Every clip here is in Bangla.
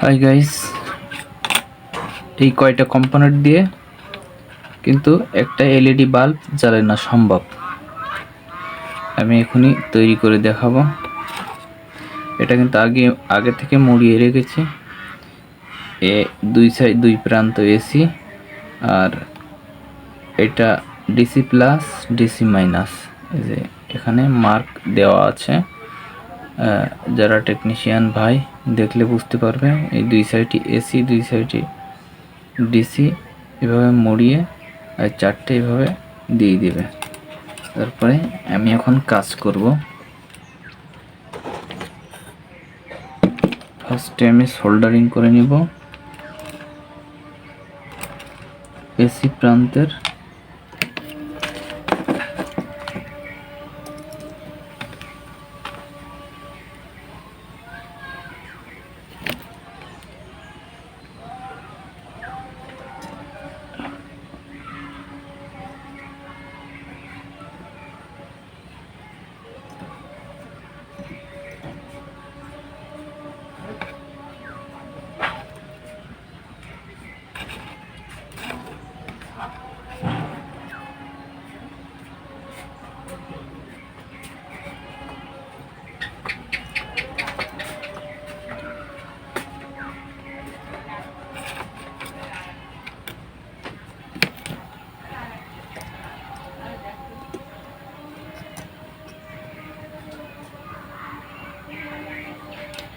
হাই গাইস এই কয়টা কম্পোনেন্ট দিয়ে কিন্তু একটা এলইডি বাল্ব জ্বালে না সম্ভব। আমি এখনই তৈরি করে দেখাবো। এটা কিন্তু আগে আগে থেকে মুড়িয়ে রেখেছি। এ দুই সাইড দুই প্রান্ত এসি আর এটা ডিসি প্লাস ডিসি মাইনাস এই যে এখানে মার্ক দেওয়া আছে। যারা টেকনিশিয়ান ভাই দেখলে বুঝতে পারবে, এই দুই সাইডটি এসি দুই সাইডটি ডিসি এভাবে মুড়িয়ে আর চারটে এভাবে দিয়ে দিবে। তারপরে আমি এখন কাজ করব। ফার্স্টে আমি সোল্ডারিং করে নিব। এসি প্রান্তের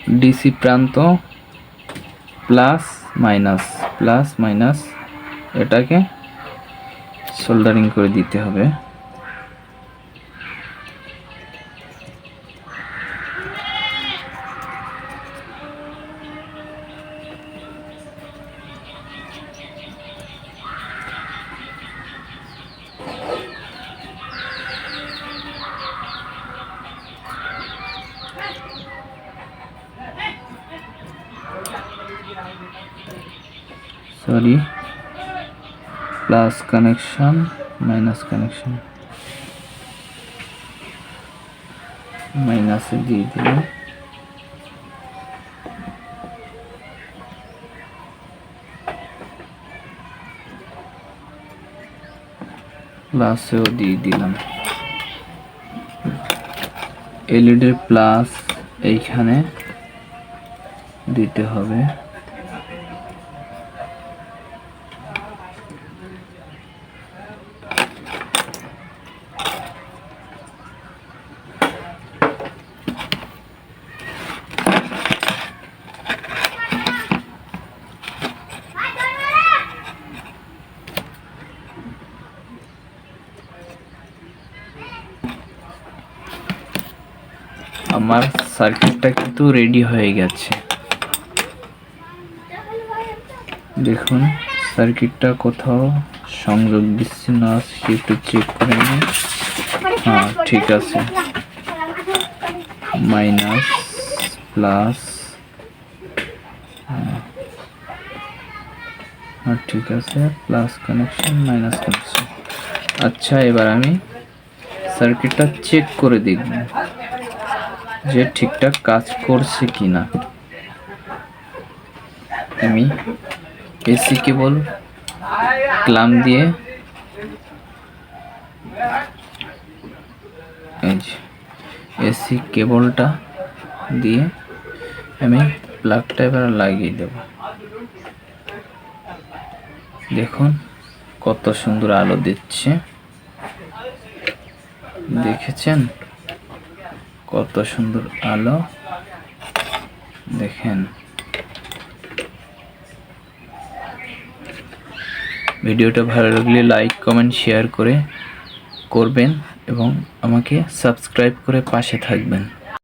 ডিসি প্রান্ত প্লাস মাইনাস প্লাস মাইনাস এটাকে সোল্ডারিং করে দিতে হবে। Sorry plus connection minus connection মাইনাসে দিয়ে দিলাম। প্লাসেও দিয়ে দিলাম। এলইডির প্লাস এইখানে দিতে হবে। আমার সার্কিটটা কিন্তু রেডি হয়ে গেছে। দেখুন সার্কিটটা কোথাও সংযোগ বিচ্ছিন্ন আছে, একটু চেক করে নিই হ্যাঁ ঠিক আছে। মাইনাস প্লাস হ্যাঁ। ঠিক আছে প্লাস কানেকশন মাইনাস কানেকশন আচ্ছা এবার আমি সার্কিটটা চেক করে দেখব। যে ঠিকঠাক কাজ করছে কি না আমি এসি কেবল ক্লাম দিয়ে। এসি কেবলটা দিয়ে আমি প্লাগটা এবার লাগিয়ে দেব। দেখুন কত সুন্দর আলো দিচ্ছে। দেখেছেন? কত সুন্দর আলো। দেখেন। ভিডিওটা ভালো লাগলে লাইক, কমেন্ট, শেয়ার করে করবেন এবং আমাকে সাবস্ক্রাইব করে পাশে থাকবেন।